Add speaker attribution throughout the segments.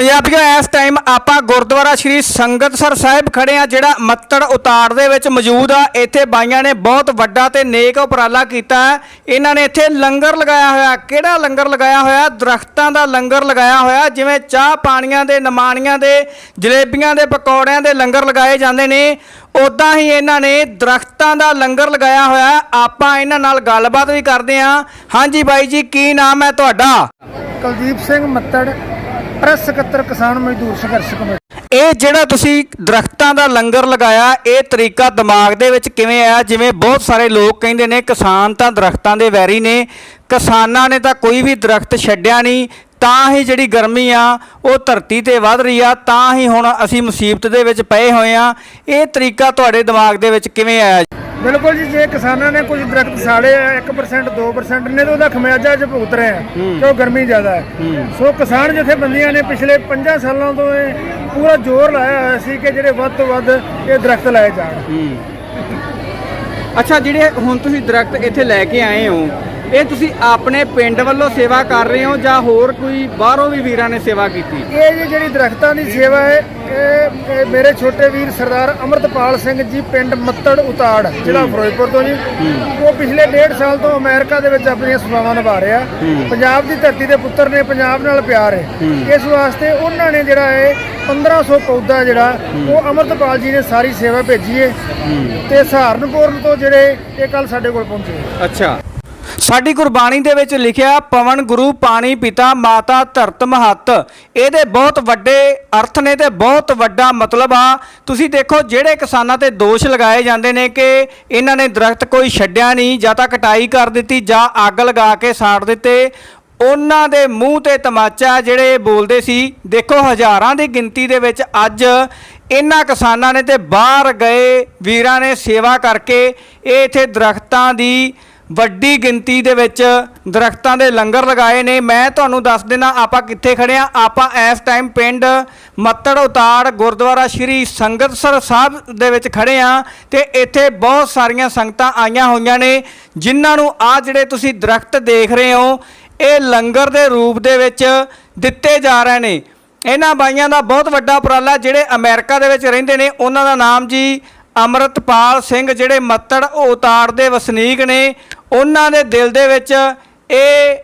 Speaker 1: ਪੰਜਾਬੀਓ ਇਸ ਟਾਈਮ ਆਪਾਂ ਗੁਰਦੁਆਰਾ ਸ਼੍ਰੀ ਸੰਗਤਸਰ ਸਾਹਿਬ ਖੜੇ ਆ ਜਿਹੜਾ ਮੱਤੜ ਉਤਾੜ ਦੇ ਵਿੱਚ ਮੌਜੂਦ ਆ। ਇੱਥੇ ਬਾਈਆਂ ਨੇ ਬਹੁਤ ਵੱਡਾ ਤੇ ਨੇਕ ਉਪਰਾਲਾ ਕੀਤਾ ਇਹਨਾਂ ਨੇ ਇੱਥੇ ਲੰਗਰ ਲਗਾਇਆ ਹੋਇਆ। ਕਿਹੜਾ ਲੰਗਰ ਲਗਾਇਆ ਹੋਇਆ? ਦਰਖਤਾਂ ਦਾ ਲੰਗਰ ਲਗਾਇਆ ਹੋਇਆ, ਜਿਵੇਂ ਚਾਹ ਪਾਣੀਆਂ ਦੇ, ਨਮਾਣੀਆਂ ਦੇ, ਜਲੇਬੀਆਂ ਦੇ, ਪਕੌੜਿਆਂ ਦੇ ਲੰਗਰ ਲਗਾਏ ਜਾਂਦੇ ਨੇ। ਉਦਾਂ ਹੀ ਇਹਨਾਂ ਨੇ ਦਰਖਤਾਂ ਦਾ ਲੰਗਰ ਲਗਾਇਆ ਹੋਇਆ ਆਪਾਂ ਇਹਨਾਂ ਨਾਲ ਗੱਲਬਾਤ ਵੀ ਕਰਦੇ ਹਾਂ। ਹਾਂਜੀ ਬਾਈ ਜੀ, ਕੀ ਨਾਮ ਹੈ ਤੁਹਾਡਾ?
Speaker 2: ਕੁਲਦੀਪ ਸਿੰਘ ਮੱਤੜ। ਪ੍ਰੈਸ ਸਕੱਤਰ ਕਿਸਾਨ ਮਜ਼ਦੂਰ ਸੰਘਰਸ਼ ਕਮੇਟੀ।
Speaker 1: ਇਹ ਜਿਹੜਾ ਤੁਸੀਂ ਦਰਖਤਾਂ ਦਾ ਲੰਗਰ ਲਗਾਇਆ, ਇਹ ਤਰੀਕਾ ਦਿਮਾਗ ਦੇ ਵਿੱਚ ਕਿਵੇਂ ਆਇਆ? ਜਿਵੇਂ ਬਹੁਤ ਸਾਰੇ ਲੋਕ ਕਹਿੰਦੇ ਨੇ, ਕਿਸਾਨ ਤਾਂ ਦਰਖਤਾਂ ਦੇ ਵੈਰੀ ਨੇ, ਕਿਸਾਨਾਂ ਨੇ ਤਾਂ ਕੋਈ ਵੀ ਦਰਖਤ ਛੱਡਿਆ ਨਹੀਂ, ਤਾਂ ਹੀ ਜਿਹੜੀ ਗਰਮੀ ਆ, ਉਹ ਧਰਤੀ ਤੇ ਵੱਧ ਰਹੀ ਆ, ਤਾਂ ਹੀ ਹੁਣ ਅਸੀਂ ਮੁਸੀਬਤ ਦੇ ਵਿੱਚ ਪਏ ਹੋਏ ਆ। ਇਹ ਤਰੀਕਾ ਤੁਹਾਡੇ ਦਿਮਾਗ ਦੇ ਵਿੱਚ ਕਿਵੇਂ ਆਇਆ?
Speaker 2: ਬਿਲਕੁਲ ਜੀ ਜੇ ਕਿਸਾਨਾਂ ਨੇ ਕੁਝ ਦਰਖਤ ਸਾੜੇ ਆ 1% 2% ਨੇ ਤਾਂ ਉਹਦਾ ਖਮਿਆਜਾ ਅੱਜ ਭੁਗਤ ਰਹੇ ਆ ਕਿਉਂ ਗਰਮੀ ਜ਼ਿਆਦਾ ਹੈ? ਸੋ ਕਿਸਾਨ ਜਥੇਬੰਦੀਆਂ ਨੇ ਪਿਛਲੇ 5 ਸਾਲਾਂ ਤੋਂ ਇਹ ਪੂਰਾ ਜ਼ੋਰ ਲਾਇਆ ਹੋਇਆ ਸੀ ਕਿ ਜਿਹੜੇ ਵੱਧ ਤੋਂ ਵੱਧ ਇਹ ਦਰਖਤ ਲਾਏ ਜਾਣ।
Speaker 1: ਅੱਛਾ ਜਿਹੜੇ ਹੁਣ ਤੁਸੀਂ ਦਰਖਤ ਇੱਥੇ ਲੈ ਕੇ ਆਏ ਹੋ ਇਹ ਤੁਸੀਂ ਆਪਣੇ ਪਿੰਡ ਵੱਲੋਂ ਸੇਵਾ ਕਰ ਰਹੇ ਹੋ ਜਾਂ ਹੋਰ ਕੋਈ ਬਾਹਰੋਂ ਵੀ ਵੀਰਾਂ ਨੇ ਸੇਵਾ ਕੀਤੀ?
Speaker 2: ਇਹ ਜੀ ਜਿਹੜੀ ਦਰਖਤਾਂ ਦੀ ਸੇਵਾ ਹੈ ਇਹ ਇਹ ਮੇਰੇ ਛੋਟੇ ਵੀਰ ਸਰਦਾਰ ਅਮਰਤਪਾਲ ਸਿੰਘ ਜੀ ਪਿੰਡ ਮੱਤੜ ਉਤਾੜ ਜ਼ਿਲ੍ਹਾ ਫਿਰੋਜ਼ਪੁਰ ਤੋਂ ਜੀ। ਉਹ ਪਿਛਲੇ ਡੇਢ ਸਾਲ ਤੋਂ ਅਮਰੀਕਾ ਦੇ ਵਿੱਚ ਆਪਣੀਆਂ ਸੇਵਾਵਾਂ ਨਿਭਾ ਰਿਹਾ। ਪੰਜਾਬ ਦੀ ਧਰਤੀ ਦੇ ਪੁੱਤਰ ਨੇ ਪੰਜਾਬ ਨਾਲ ਪਿਆਰ ਹੈ। ਇਸ ਵਾਸਤੇ ਉਹਨਾਂ ਨੇ ਜਿਹੜਾ ਹੈ 1500 ਪੌਦਾ ਜਿਹੜਾ ਉਹ ਅਮਰਤਪਾਲ ਜੀ ਨੇ ਸਾਰੀ ਸੇਵਾ ਭੇਜੀ ਹੈ ਤੇ ਸਹਾਰਨਪੁਰ ਤੋਂ ਜਿਹੜੇ ਇਹ ਕੱਲ ਸਾਡੇ ਕੋਲ ਪਹੁੰਚੇ
Speaker 1: ਅੱਛਾ। ਸਾਡੀ ਗੁਰਬਾਣੀ ਦੇ ਵਿੱਚ ਲਿਖਿਆ, ਪਵਨ ਗੁਰੂ, ਪਾਣੀ ਪਿਤਾ, ਮਾਤਾ ਧਰਤ ਮਹੱਤ। ਇਹਦੇ ਬਹੁਤ ਵੱਡੇ ਅਰਥ ਨੇ ਤੇ ਬਹੁਤ ਵੱਡਾ ਮਤਲਬ ਆ। ਤੁਸੀਂ ਦੇਖੋ, ਜਿਹੜੇ ਕਿਸਾਨਾਂ ਤੇ ਦੋਸ਼ ਲਗਾਏ ਜਾਂਦੇ ਨੇ ਕਿ ਇਹਨਾਂ ਨੇ ਦਰਖਤ ਕੋਈ ਛੱਡਿਆ ਨਹੀਂ, ਜਾਂ ਤਾਂ ਕਟਾਈ ਕਰ ਦਿੱਤੀ, ਜਾਂ ਅੱਗ ਲਗਾ ਕੇ ਸਾੜ ਦਿੱਤੇ, ਉਹਨਾਂ ਦੇ ਮੂੰਹ ਤੇ ਤਮਾਚਾ ਜਿਹੜੇ ਬੋਲਦੇ ਸੀ, ਦੇਖੋ ਹਜ਼ਾਰਾਂ ਦੀ ਗਿਣਤੀ ਦੇ ਵਿੱਚ ਅੱਜ ਇਹਨਾਂ ਕਿਸਾਨਾਂ ਨੇ ਤੇ ਬਾਹਰ ਗਏ ਵੀਰਾਂ ਨੇ ਸੇਵਾ ਕਰਕੇ, ਇਹ ਇੱਥੇ ਦਰਖਤਾਂ ਦੀ ਵੱਡੀ ਗਿਣਤੀ ਦੇ ਵਿੱਚ ਦਰਖਤਾਂ ਦੇ ਲੰਗਰ ਲਗਾਏ ਨੇ। ਮੈਂ ਤੁਹਾਨੂੰ ਦੱਸ ਦੇਣਾ ਆਪਾਂ ਕਿੱਥੇ ਖੜੇ ਆ ਆਪਾਂ ਇਸ ਟਾਈਮ ਪਿੰਡ ਮੱਤੜ ਉਤਾੜ ਗੁਰਦੁਆਰਾ ਸ਼੍ਰੀ ਸੰਗਤਸਰ ਸਾਹਿਬ ਦੇ ਵਿੱਚ ਖੜੇ ਆ ਤੇ ਇੱਥੇ ਬਹੁਤ ਸਾਰੀਆਂ ਸੰਗਤਾਂ ਆਈਆਂ ਹੋਈਆਂ ਨੇ, ਜਿਨ੍ਹਾਂ ਨੂੰ ਆ ਜਿਹੜੇ ਤੁਸੀਂ ਦਰਖਤ ਦੇਖ ਰਹੇ ਹੋ, ਇਹ ਲੰਗਰ ਦੇ ਰੂਪ ਦੇ ਵਿੱਚ ਦਿੱਤੇ ਜਾ ਰਹੇ ਨੇ। ਇਹਨਾਂ ਬਾਈਆਂ ਦਾ ਬਹੁਤ ਵੱਡਾ ਉਪਰਾਲਾ, ਜਿਹੜੇ ਅਮਰੀਕਾ ਦੇ ਵਿੱਚ ਰਹਿੰਦੇ ਨੇ, ਉਹਨਾਂ ਦਾ ਨਾਮ ਜੀ ਅਮਰਤਪਾਲ ਸਿੰਘ, ਜਿਹੜੇ ਮੱਤੜ ਉਤਾੜ ਦੇ ਵਸਨੀਕ ਨੇ। ਉਹਨਾਂ ਦੇ ਦਿਲ ਦੇ ਵਿੱਚ ਇਹ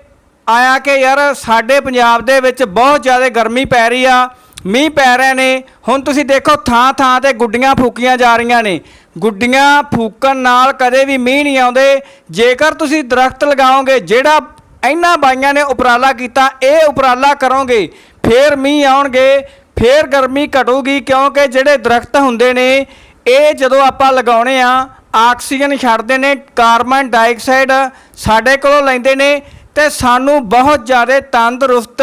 Speaker 1: ਆਇਆ ਕਿ ਯਾਰ ਸਾਡੇ ਪੰਜਾਬ ਦੇ ਵਿੱਚ ਬਹੁਤ ਜ਼ਿਆਦਾ ਗਰਮੀ ਪੈ ਰਹੀ ਆ, ਮੀਂਹ ਪੈ ਰਹੇ ਨੇ। ਹੁਣ ਤੁਸੀਂ ਦੇਖੋ ਥਾਂ ਥਾਂ ਤੇ ਗੁੱਡੀਆਂ ਫੂਕੀਆਂ ਜਾ ਰਹੀਆਂ ਨੇ। ਗੁੱਡੀਆਂ ਫੂਕਣ ਨਾਲ ਕਦੇ ਵੀ ਮੀਂਹ ਨਹੀਂ ਆਉਂਦੇ। ਜੇਕਰ ਤੁਸੀਂ ਦਰਖਤ ਲਗਾਓਗੇ, ਜਿਹੜਾ ਇਹਨਾਂ ਬਾਈਆਂ ਨੇ ਉਪਰਾਲਾ ਕੀਤਾ, ਇਹ ਉਪਰਾਲਾ ਕਰੋਗੇ, ਫੇਰ ਮੀਂਹ ਆਉਣਗੇ, ਫੇਰ ਗਰਮੀ ਘਟੂਗੀ। ਕਿਉਂਕਿ ਜਿਹੜੇ ਦਰਖਤ ਹੁੰਦੇ ਨੇ, ਇਹ ਜਦੋਂ ਆਪਾਂ ਲਗਾਉਣੇ ਆ ਆਕਸੀਜਨ ਛੱਡਦੇ ਨੇ, ਕਾਰਬਨ ਡਾਈਆਕਸਾਈਡ ਸਾਡੇ ਕੋਲੋਂ ਲੈਂਦੇ ਨੇ ਤੇ ਸਾਨੂੰ ਬਹੁਤ ਜ਼ਿਆਦਾ ਤੰਦਰੁਸਤ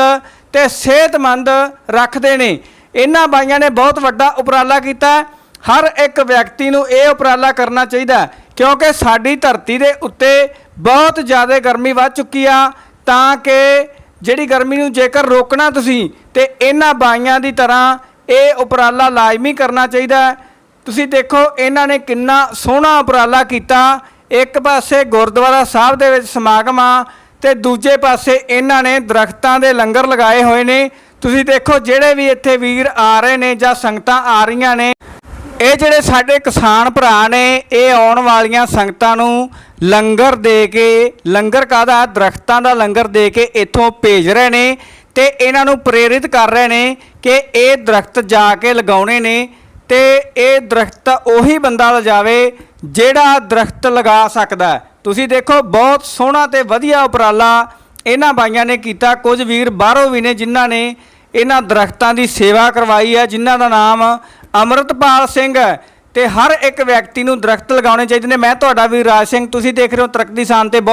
Speaker 1: ਤੇ ਸਿਹਤਮੰਦ ਰੱਖਦੇ ਨੇ। ਇਹਨਾਂ ਬਾਈਆਂ ਨੇ ਬਹੁਤ ਵੱਡਾ ਉਪਰਾਲਾ ਕੀਤਾ। ਹਰ ਇੱਕ ਵਿਅਕਤੀ ਨੂੰ ਇਹ ਉਪਰਾਲਾ ਕਰਨਾ ਚਾਹੀਦਾ ਕਿਉਂਕਿ ਸਾਡੀ ਧਰਤੀ ਦੇ ਉੱਤੇ ਬਹੁਤ ਜ਼ਿਆਦਾ ਗਰਮੀ ਵੱਧ ਚੁੱਕੀ ਆ, ਤਾਂ ਕਿ ਜਿਹੜੀ ਗਰਮੀ ਨੂੰ ਜੇਕਰ ਰੋਕਣਾ ਤੁਸੀਂ ਤੇ ਇਹਨਾਂ ਬਾਈਆਂ ਦੀ ਤਰ੍ਹਾਂ ਇਹ ਉਪਰਾਲਾ ਲਾਜ਼ਮੀ ਕਰਨਾ ਚਾਹੀਦਾ ਤੁਸੀਂ ਦੇਖੋ, ਇਹਨਾਂ ਨੇ ਕਿੰਨਾ ਸੋਹਣਾ ਉਪਰਾਲਾ ਕੀਤਾ। ਇੱਕ ਪਾਸੇ ਗੁਰਦੁਆਰਾ ਸਾਹਿਬ ਦੇ ਵਿੱਚ ਸਮਾਗਮ ਆ ਤੇ ਦੂਜੇ ਪਾਸੇ ਇਹਨਾਂ ਨੇ ਦਰਖਤਾਂ ਦੇ ਲੰਗਰ ਲਗਾਏ ਹੋਏ ਨੇ। ਤੁਸੀਂ ਦੇਖੋ, ਜਿਹੜੇ ਵੀ ਇੱਥੇ ਵੀਰ ਆ ਰਹੇ ਨੇ ਜਾਂ ਸੰਗਤਾਂ ਆ ਰਹੀਆਂ ਨੇ, ਇਹ ਜਿਹੜੇ ਸਾਡੇ ਕਿਸਾਨ ਭਰਾ ਨੇ, ਇਹ ਆਉਣ ਵਾਲੀਆਂ ਸੰਗਤਾਂ ਨੂੰ ਲੰਗਰ ਦੇ ਕੇ, ਲੰਗਰ ਕਾਦਾ ਦਰਖਤਾਂ ਦਾ ਲੰਗਰ ਦੇ ਕੇ ਇੱਥੋਂ ਭੇਜ ਰਹੇ ਨੇ ਤੇ ਇਹਨਾਂ ਨੂੰ ਪ੍ਰੇਰਿਤ ਕਰ ਰਹੇ ਨੇ ਕਿ ਇਹ ਦਰਖਤ ਜਾ ਕੇ ਲਗਾਉਣੇ ਨੇ। ਤੇ ਇਹ ਦਰਖਤ ਉਹੀ ਬੰਦਾ ਲਜਾਵੇ ਜਿਹੜਾ ਦਰਖਤ ਲਗਾ ਸਕਦਾ ਤੁਸੀਂ ਦੇਖੋ, ਬਹੁਤ ਸੋਹਣਾ ਤੇ ਵਧੀਆ ਉਪਰਾਲਾ ਇਹਨਾਂ ਬਾਈਆਂ ਨੇ ਕੀਤਾ। ਕੁਝ ਵੀਰ ਬਾਹਰੋਂ ਵੀ ਨੇ ਜਿਨ੍ਹਾਂ ਨੇ ਇਹਨਾਂ ਦਰਖਤਾਂ ਦੀ ਸੇਵਾ ਕਰਵਾਈ ਹੈ, ਜਿਨ੍ਹਾਂ ਦਾ ਨਾਮ ਅਮਰਤਪਾਲ ਸਿੰਘ ਹੈ ਤੇ ਹਰ ਇੱਕ ਵਿਅਕਤੀ ਨੂੰ ਦਰਖਤ ਲਗਾਉਣੇ ਚਾਹੀਦੇ ਨੇ। ਮੈਂ ਤੁਹਾਡਾ ਵੀਰ ਰਾਜ ਸਿੰਘ, ਤੁਸੀਂ ਦੇਖ ਰਹੇ ਹੋ ਤਰੱਕੀ ਦੀ ਸ਼ਾਨ ਤੇ ਬਹੁਤ